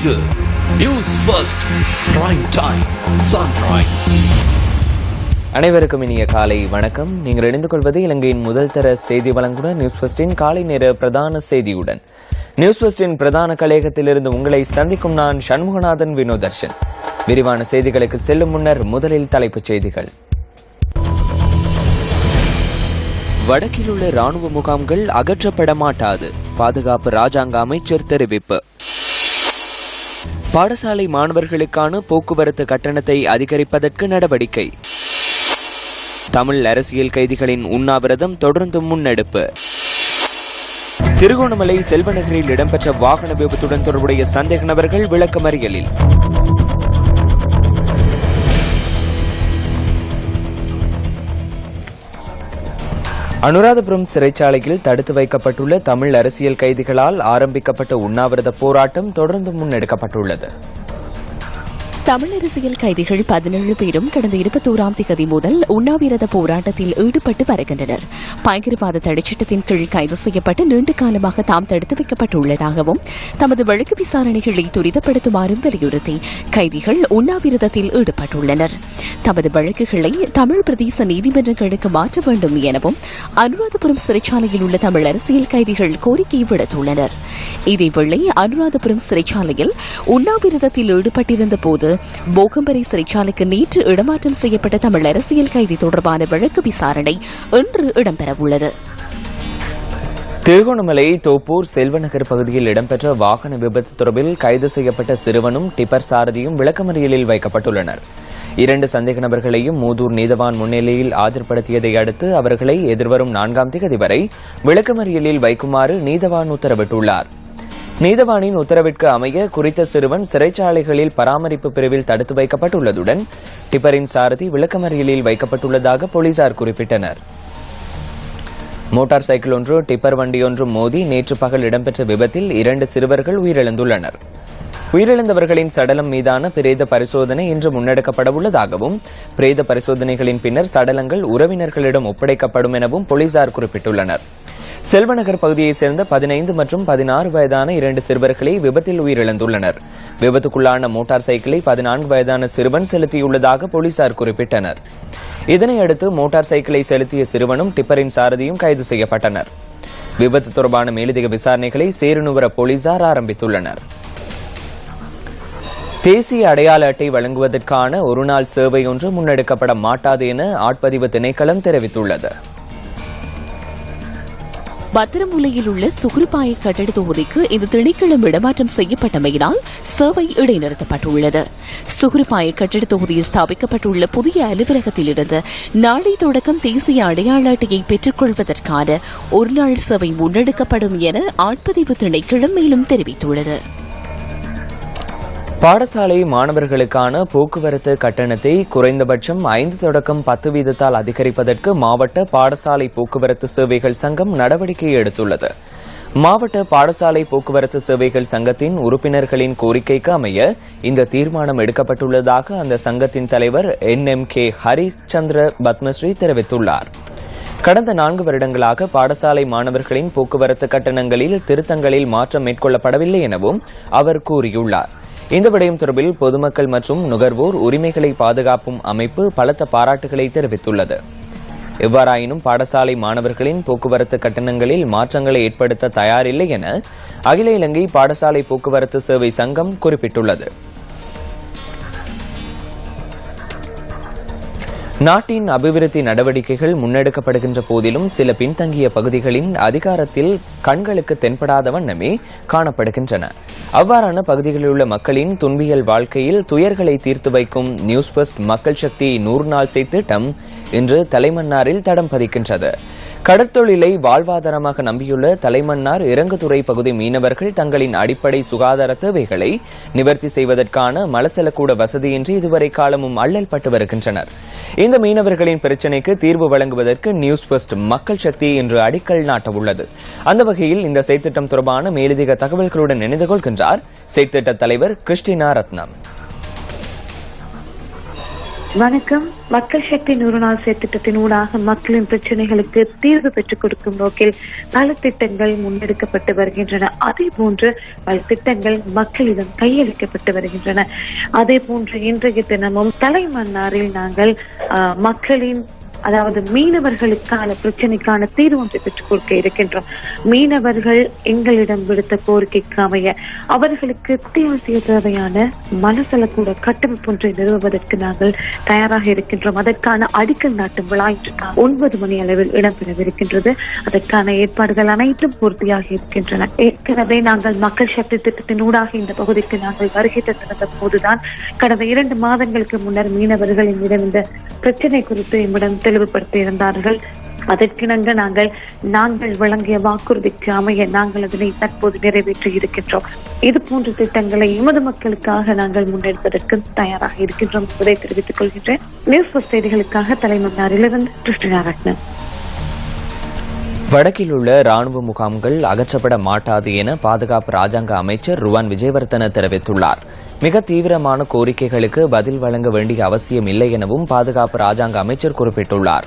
இது news first prime time sunrise அனைவருக்கும் இனிய காலை வணக்கம். நீங்கள் இணைந்து கொள்வது இலங்கையின் முதல் தர செய்தி வழங்குனர் நியூஸ் ஃபர்ஸ்டின் காலை நேர பிரதான செய்தியுடன். நியூஸ் ஃபர்ஸ்டின் பிரதான கலையகத்திலிருந்து உங்களை சந்திக்கும் நான் சண்முகநாதன் வினோதர்ஷன். விரிவான செய்திகளுக்கு செல்லும் முன்னர் முதலில் தலைப்புச் செய்திகள். வடக்கில் உள்ள ராணுவ முகாம்கள் அகற்றப்பட மாட்டாது. பாதுகாப்பு ராஜாங்க அமைச்சர் தெரிவிப்பு. பாடசாலை மாணவர்களுக்கான போக்குவரத்து கட்டணத்தை அதிகரிப்பதற்கு நடவடிக்கை. தமிழ் அரசியல் கைதிகளின் உண்ணாவிரதம் தொடர்ந்து முன்னெடுப்பு. திருகோணமலை செல்வநகரில் இடம்பெற்ற வாகன விபத்துடன் தொடர்புடைய சந்தேக நபர்கள் விளக்கமறியலில். அனுராதபுரம் சிறைச்சாலையில் தடுத்து வைக்கப்பட்டுள்ள தமிழ் அரசியல் கைதிகளால் ஆரம்பிக்கப்பட்ட உண்ணாவிரத போராட்டம் தொடர்ந்து முன்னெடுக்கப்பட்டுள்ளது. தமிழரசியல் கைதிகள் பதினேழு பேரும் கடந்த இருபத்தோராம் தேதி முதல் உண்ணாவிரத போராட்டத்தில் ஈடுபட்டு வருகின்றனர். பயங்கரவாத தடைச்சட்டத்தின் கீழ் கைது செய்யப்பட்டு நீண்ட காலமாக தாம் தடுத்து வைக்கப்பட்டுள்ளதாகவும் தமது வழக்கு விசாரணைகளை துரிதப்படுத்துமாறும் வலியுறுத்தி கைதிகள் உண்ணாவிரதத்தில் ஈடுபட்டுள்ளனர். தமது வழக்குகளை தமிழ் பிரதேச நீதிமன்றங்களுக்கு மாற்ற வேண்டும் எனவும் அனுராதபுரம் சிறைச்சாலையில் உள்ள தமிழ் அரசியல் கைதிகள் கோரிக்கை விடுத்துள்ளனர். இதேவேளை அனுராதபுரம் சிறைச்சாலையில் உண்ணாவிரதத்தில் ஈடுபட்டிருந்த போது போகம்பரை சிறைச்சாலைக்கு நேற்று இடமாற்றம் செய்யப்பட்ட தமிழ் அரசியல் கைதி தொடர்பான வழக்கு விசாரணை இன்று இடம்பெறவுள்ளது. திருகோணமலை தோப்பூர் செல்வநகர் பகுதியில் இடம்பெற்ற வாகன விபத்து தொடர்பில் கைது செய்யப்பட்ட சிறுவனும் டிப்பர் சாரதியும் விளக்கமறியலில் வைக்கப்பட்டுள்ளனர். இரண்டு சந்தேக நபர்களையும் மூதூர் நீதவான் முன்னிலையில் ஆஜர்படுத்தியதை அடுத்து அவர்களை எதிர்வரும் நான்காம் தேதி வரை விளக்கமறியலில் வைக்குமாறு நீதவான் உத்தரவிட்டுள்ளார். நீதவானின் உத்தரவிற்கு அமைய குறித்த சிறுவன் சிறைச்சாலைகளில் பராமரிப்பு பிரிவில் தடுத்து வைக்கப்பட்டுள்ளதுடன் டிப்பரின் சாரதி விளக்கமறியலில் வைக்கப்பட்டுள்ளதாக போலீசார் குறிப்பிட்டனர். மோட்டார் சைக்கிள் ஒன்று டிப்பர் வண்டியொன்று மோதி நேற்று பகல் இடம்பெற்ற விபத்தில் இரண்டு சிறுவர்கள் உயிரிழந்துள்ளனர். உயிரிழந்தவர்களின் சடலம் மீதான பிரேத பரிசோதனை இன்று முன்னெடுக்கப்பட உள்ளதாகவும் பிரேத பரிசோதனைகளின் பின்னர் சடலங்கள் உறவினர்களிடம் ஒப்படைக்கப்படும் எனவும் போலீசார் குறிப்பிட்டுள்ளனர். செல்வநகர் பகுதியைச் சேர்ந்த பதினைந்து மற்றும் பதினாறு வயதான இரண்டு சிறுவர்களே விபத்தில் உயிரிழந்துள்ளனர். விபத்துக்குள்ளான மோட்டார் சைக்கிளை பதினான்கு வயதான சிறுவன் செலுத்தியுள்ளதாக போலீசார் குறிப்பிட்டனர். இதனையடுத்து மோட்டார் சைக்கிளை செலுத்திய சிறுவனும் டிப்பரின் சாரதியும் கைது செய்யப்பட்டனர். விபத்து தொடர்பான மேலதிக விசாரணைகளை சேருநுவர போலீசார் ஆரம்பித்துள்ளனர். தேசிய அடையாள அட்டை வழங்குவதற்கான ஒருநாள் சேவை ஒன்று முன்னெடுக்கப்பட மாட்டாது என ஆட்பதிவு திணைக்களம் தெரிவித்துள்ளது. பத்திரமுலையில் உள்ள சுகுருபாய கட்டட தொகுதிக்கு இந்த திணைக்களம் இடமாற்றம் செய்யப்பட்டமையினால் சேவை இடைநிறுத்தப்பட்டுள்ளது. சுகுருபாய கட்டட தொகுதியில் ஸ்தாபிக்கப்பட்டுள்ள புதிய அலுவலகத்திலிருந்து நாளை தொடக்கம் தேசிய அடையாள அட்டையை பெற்றுக் கொள்வதற்கான ஒருநாள் சேவை முன்னெடுக்கப்படும் என ஆட்பதிவு திணைக்களம் மேலும் தெரிவித்துள்ளது. பாடசாலை மாணவர்களுக்கான போக்குவரத்து கட்டணத்தை குறைந்தபட்சம் ஐந்து தொடக்கம் பத்து வீதத்தால் அதிகரிப்பதற்கு மாவட்ட பாடசாலை போக்குவரத்து சேவைகள் சங்கம் நடவடிக்கை எடுத்துள்ளது. மாவட்ட பாடசாலை போக்குவரத்து சேவைகள் சங்கத்தின் உறுப்பினர்களின் கோரிக்கைக்கு அமைய இந்த தீர்மானம் எடுக்கப்பட்டுள்ளதாக அந்த சங்கத்தின் தலைவர் N M K Harichandra Padmashri தெரிவித்துள்ளார். கடந்த நான்கு வருடங்களாக பாடசாலை மாணவர்களின் போக்குவரத்து கட்டணங்களில் திருத்தங்களில் மாற்றம் மேற்கொள்ளப்படவில்லை எனவும் அவர் கூறியுள்ளார். இந்த விடயம் தொடர்பில் பொதுமக்கள் மற்றும் நுகர்வோர் உரிமைகளை பாதுகாப்பும் அமைப்பு பலத்த பாராட்டுகளை தெரிவித்துள்ளது. எவ்வாறாயினும் பாடசாலை மாணவர்களின் போக்குவரத்து கட்டணங்களில் மாற்றங்களை ஏற்படுத்த தயாரில்லை என அகில இலங்கை பாடசாலை போக்குவரத்து சேவை சங்கம் குறிப்பிட்டுள்ளது. நாட்டின் அபிவிருத்தி நடவடிக்கைகள் முன்னெடுக்கப்படுகின்ற போதிலும் சில பின்தங்கிய பகுதிகளின் அதிகாரத்தில் கண்களுக்கு தென்படாத வண்ணமே காணப்படுகின்றன. அவ்வாறான பகுதிகளில் உள்ள மக்களின் துன்பியல் வாழ்க்கையில் துயர்களை தீர்த்து வைக்கும் நியூஸ் பஸ்ட் மக்கள் சக்தி நூறு நாள் திட்டம் இன்று தலைமன்னாரில் தடம் பதிக்கின்றது. கடற்தொழிலை வாழ்வாதாரமாக நம்பியுள்ள தலைமன்னார் இறங்குதுறை பகுதி மீனவர்கள் தங்களின் அடிப்படை சுகாதார தேவைகளை நிவர்த்தி செய்வதற்கான மலசலக்கூட வசதியின்றி இதுவரை காலமும் அல்லல் பட்டு வருகின்றனர். இந்த மீனவர்களின் பிரச்சினைக்கு தீர்வு வழங்குவதற்கு நியூஸ் பெஸ்ட் மக்கள் சக்தி இன்று அடிக்கல் நாட்டவுள்ளது. அந்த வகையில் இந்த செயற்திட்டம் தொடர்பான மேலதிக தகவல்களுடன் இணைந்து கொள்கின்றார். செயற்திட்ட தலைவர் கிறிஸ்டினா ரத்னம். வணக்கம். மக்கள் சக்தி நூறு நாள் செயற்திட்டத்தின் ஊடாக மக்களின் பிரச்சனைகளுக்கு தீர்வு பெற்றுக் கொடுக்கும் நோக்கில் பல திட்டங்கள் முன்னெடுக்கப்பட்டு வருகின்றன. அதே போன்று பல திட்டங்கள் மக்களிடம் கையளிக்கப்பட்டு வருகின்றன. அதே போன்று இன்றைய தினமும் தலைமன்னாரில் நாங்கள் மக்களின் அதாவது மீனவர்களுக்கான பிரச்சனைக்கான தீர்வு ஒன்றை பெற்றுக் கொடுக்க இருக்கின்றோம். மீனவர்கள் எங்களிடம் விடுத்த கோரிக்கைக்கு அமைய அவர்களுக்கு அத்தியாவசிய தேவையான மனசல கூட கட்டமைப்பு ஒன்றை நிறுவுவதற்கு நாங்கள் தயாராக இருக்கின்றோம். அதற்கான அடிக்கல் நாட்டும் விழா இன்று ஒன்பது மணி அளவில் இடம்பெறவிருக்கின்றது. அதற்கான ஏற்பாடுகள் அனைத்தும் பூர்த்தியாக இருக்கின்றன. ஏற்கனவே நாங்கள் மக்கள் சக்தி திட்டத்தின் ஊடாக இந்த பகுதிக்கு நாங்கள் வருகை தந்திருந்த போதுதான் கடந்த இரண்டு மாதங்களுக்கு முன்னர் மீனவர்கள் எம்மிடம் இந்த பிரச்சனை குறித்து எம்மிடம் தெளிவுபடுத்தியிருந்தார்கள் அதற்கிணங்க நாங்கள் நாங்கள் வழங்கிய வாக்குறுதிக்கு அமைய நாங்கள் அதனை தற்போது நிறைவேற்றி இருக்கின்றோம். இது போன்ற திட்டங்களை எமது மக்களுக்காக நாங்கள் முன்னெடுப்பதற்கு தயாராக இருக்கின்றோம் என்பதை தெரிவித்துக் கொள்கின்றேன். நியூஸ் செய்திகளுக்காக தலைமன்னாரிலிருந்து கிருஷ்ணா வடக்கில் உள்ள ராணுவ முகாம்கள் அகற்றப்பட மாட்டாது என பாதுகாப்பு ராஜாங்க அமைச்சர் ருவான் விஜயவர்தன தெரிவித்துள்ளார். மிக தீவிரமான கோரிக்கைகளுக்கு பதில் வழங்க வேண்டிய அவசியம் இல்லை எனவும் பாதுகாப்பு ராஜாங்க அமைச்சர் குறிப்பிட்டுள்ளார்.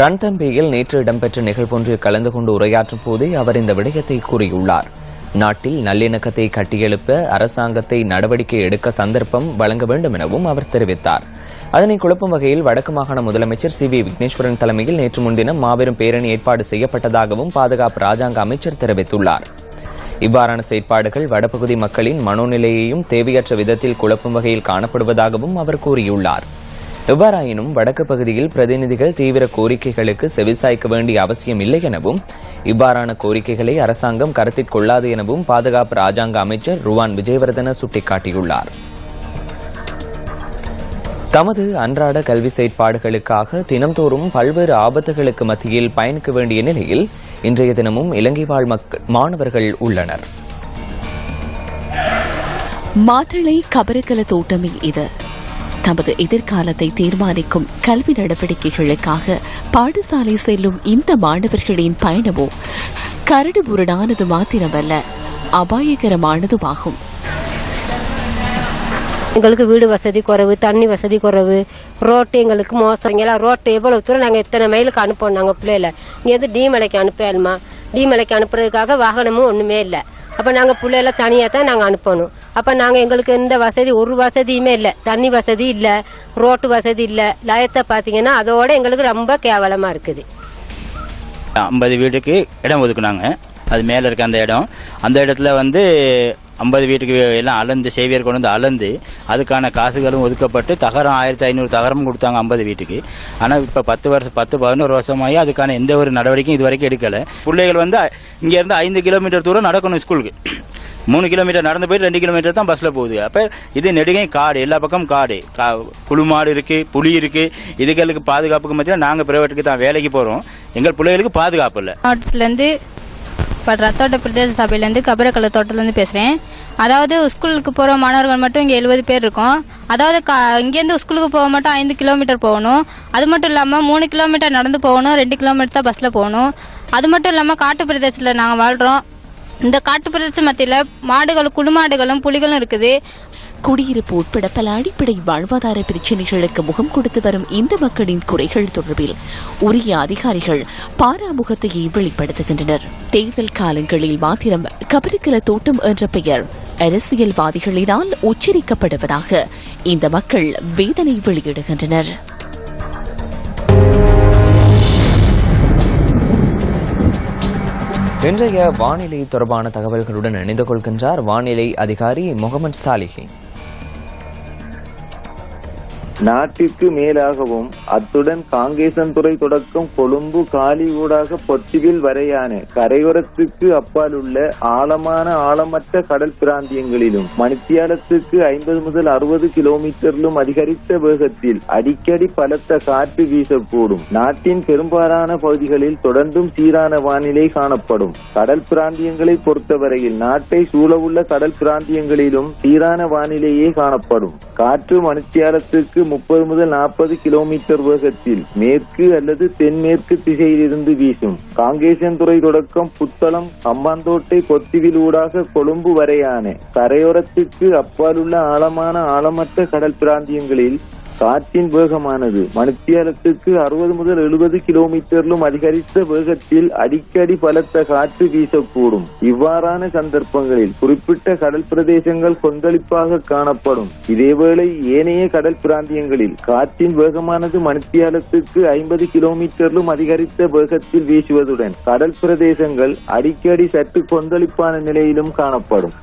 ரன்தம்பியில் நேற்று இடம்பெற்ற நிகழ்வொன்றில் கலந்து கொண்டு உரையாற்றும் போதே அவர் இந்த விடயத்தை கூறியுள்ளார். நாட்டில் நல்லிணக்கத்தை கட்டியெழுப்ப அரசாங்கத்தை நடவடிக்கை எடுக்க சந்தர்ப்பம் வழங்க வேண்டும் எனவும் அவர் தெரிவித்தார். அதனை குழப்பும் வகையில் வடக்கு மாகாண முதலமைச்சர் சி வி விக்னேஸ்வரன் தலைமையில் நேற்று முன்தினம் மாபெரும் பேரணி ஏற்பாடு செய்யப்பட்டதாகவும் பாதுகாப்பு ராஜாங்க அமைச்சர் தெரிவித்துள்ளார். இவ்வாறான செயற்பாடுகள் வடபகுதி மக்களின் மனோநிலையையும் தேவையற்ற விதத்தில் குழப்பும் வகையில் காணப்படுவதாகவும் அவர் கூறியுள்ளார். எவ்வாறாயினும் வடக்கு பகுதியில் பிரதிநிதிகள் தீவிர கோரிக்கைகளுக்கு செவிசாய்க்க வேண்டிய அவசியம் இல்லை எனவும் இவ்வாறான கோரிக்கைகளை அரசாங்கம் கருத்தில் கொள்ளாது எனவும் பாதுகாப்பு ராஜாங்க அமைச்சர் ருவான் விஜயவர்தன சுட்டிக்காட்டியுள்ளார். தமது அன்றாட கல்வி செயற்பாடுகளுக்காக தினம்தோறும் பல்வேறு ஆபத்துகளுக்கு மத்தியில் பயணிக்க வேண்டிய நிலையில் இன்றைய தினமும் இலங்கை வாழ் மாணவர்கள் உள்ளனர். மாத்தளை கபரக்கல தோட்டமே இது. தமது எதிர்காலத்தை தீர்மானிக்கும் கல்வி நடவடிக்கைகளுக்காக பாடசாலை செல்லும் இந்த மாணவர்களின் பயணமோ கரடு முரடானது மாத்திரமல்ல அபாயகரமானதுமாகும் எங்களுக்கு வீடு வசதி குறைவு தண்ணி வசதி குறைவு ரோட்டு எங்களுக்கு மோசம். எல்லாம் ரோட்டு எவ்வளவு தூரம் நாங்கள் எத்தனை மைலுக்கு அனுப்போம் நாங்கள் பிள்ளையில இங்கேருந்து டிமலைக்கு அனுப்பலுமா டிமலைக்கு அனுப்புறதுக்காக வாகனமும் ஒன்றுமே இல்லை. அப்போ நாங்கள் பிள்ளையில தனியாக தான் நாங்கள் அனுப்பணும். அப்போ நாங்கள் எங்களுக்கு எந்த வசதி ஒரு வசதியுமே இல்லை. தண்ணி வசதி இல்லை ரோட்டு வசதி இல்லை. லயத்தை பார்த்தீங்கன்னா அதோட எங்களுக்கு ரொம்ப கேவலமாக இருக்குது. ஐம்பது வீட்டுக்கு இடம் ஒதுக்குனாங்க. அது மேலே இருக்க அந்த இடம். அந்த இடத்துல வந்து ஐம்பது வீட்டுக்கு எல்லாம் அளந்து சேவியர் கொண்டு வந்து அளந்து அதுக்கான காசுகளும் ஒதுக்கப்பட்டு தகரம் ஆயிரத்தி ஐநூறு தகரமும் கொடுத்தாங்க ஐம்பது வீட்டுக்கு. ஆனால் இப்போ பத்து வருஷம் பத்து பதினோரு வருஷமாகி அதுக்கான எந்த ஒரு நடவடிக்கையும் இது வரைக்கும் எடுக்கலை. பிள்ளைகள் வந்து இங்கேருந்து ஐந்து கிலோமீட்டர் தூரம் நடக்கணும் ஸ்கூலுக்கு. மூணு கிலோமீட்டர் நடந்து போய் ரெண்டு கிலோமீட்டர் தான் பஸ்ஸில் போகுது. அப்போ இது நெடுகை காடு எல்லா பக்கமும் காடு. கா புழு மாடு இருக்குது புலி இருக்குது இதுகளுக்கு பாதுகாப்புக்கு மத்தியில் நாங்கள் பிரைவேட்டுக்கு தான் வேலைக்கு போகிறோம் எங்கள் பிள்ளைகளுக்கு பாதுகாப்பு இல்லை. மாவட்டத்துலேருந்து ரத்தோட்ட பிரதேச சபையிலேருந்து கபரக்கல்ல தோட்டத்துலேருந்து பேசுகிறேன். அதாவது ஸ்கூலுக்கு போகிற மாணவர்கள் மட்டும் இங்கே எழுபது பேர் இருக்கோம். அதாவது கா இங்கேருந்து ஸ்கூலுக்கு போக மட்டும் ஐந்து கிலோமீட்டர் போகணும். அது மட்டும் இல்லாமல் மூணு கிலோமீட்டர் நடந்து போகணும் ரெண்டு கிலோமீட்டர் தான் பஸ்ஸில் போகணும். அது மட்டும் இல்லாமல் காட்டு பிரதேசத்தில் நாங்கள் வாழ்கிறோம். இந்த காட்டு பிரதேச மத்தியில் மாடுகளும் குளுமாடுகளும் புலிகளும் இருக்குது. குடியிருப்பு உட்பட பல அடிப்படை வாழ்வாதார பிரச்சினைகளுக்கு முகம் கொடுத்து வரும் இந்த மக்களின் குறைகள் தொடர்பில் உரிய அதிகாரிகள் பாராமுகத்தையே வெளிப்படுத்துகின்றனர். தேர்தல் காலங்களில் மாத்திரம் கபரிக்கல தோட்டம் என்ற பெயர் அரசியல்வாதிகளினால் உச்சரிக்கப்படுவதாக இந்த மக்கள் வேதனை வெளியிடுகின்றனர். இன்றைய வானிலை தொடர்பான தகவல்களுடன் இணைந்து கொள்கின்றார் வானிலை அதிகாரி முகமது சாலிஹி. நாட்டிற்கு மேலாகவும் அத்துடன் காங்கேசன்துறை தொடக்கம் கொழும்பு காலி ஊடாக வரையான கரையோரத்துக்கு அப்பால் உள்ள ஆழமான ஆழமற்ற கடல் பிராந்தியங்களிலும் மணித்தியாலத்துக்கு ஐம்பது முதல் அறுபது கிலோமீட்டரிலும் அதிகரித்த வேகத்தில் அடிக்கடி பலத்த காற்று வீசக்கூடும். நாட்டின் பெரும்பாலான பகுதிகளில் தொடர்ந்தும் சீரான வானிலை காணப்படும். கடல் பிராந்தியங்களை பொறுத்தவரையில் நாட்டை சூழவுள்ள கடல் பிராந்தியங்களிலும் சீரான வானிலையே காணப்படும். காற்று மணித்தியாலத்துக்கு முப்பது முதல் நாற்பது கிலோமீட்டர் வேகத்தில் மேற்கு அல்லது தென்மேற்கு திசையிலிருந்து வீசும். காங்கேசன்துறை தொடக்கம் புத்தளம் அம்பாந்தோட்டை கொத்திவில் ஊடாக கொழும்பு வரையான. கரையோரத்துக்கு அப்பாலுள்ள ஆழமான ஆழமற்ற கடல் பிராந்தியங்களில் காற்றின் வேகமானது மணித்தியாலத்துக்கு அறுபது முதல் எழுபது கிலோமீட்டரிலும் அதிகரித்த வேகத்தில் அடிக்கடி பலத்த காற்று வீசக்கூடும். இவ்வாறான சந்தர்ப்பங்களில் குறிப்பிட்ட கடல் பிரதேசங்கள் கொந்தளிப்பாக காணப்படும். இதேவேளை ஏனைய கடல் பிராந்தியங்களில் காற்றின் வேகமானது மணித்தியாலத்துக்கு ஐம்பது கிலோமீட்டரிலும் அதிகரித்த வேகத்தில் வீசுவதுடன் கடல் பிரதேசங்கள் அடிக்கடி சற்று கொந்தளிப்பான நிலையிலும் காணப்படும்.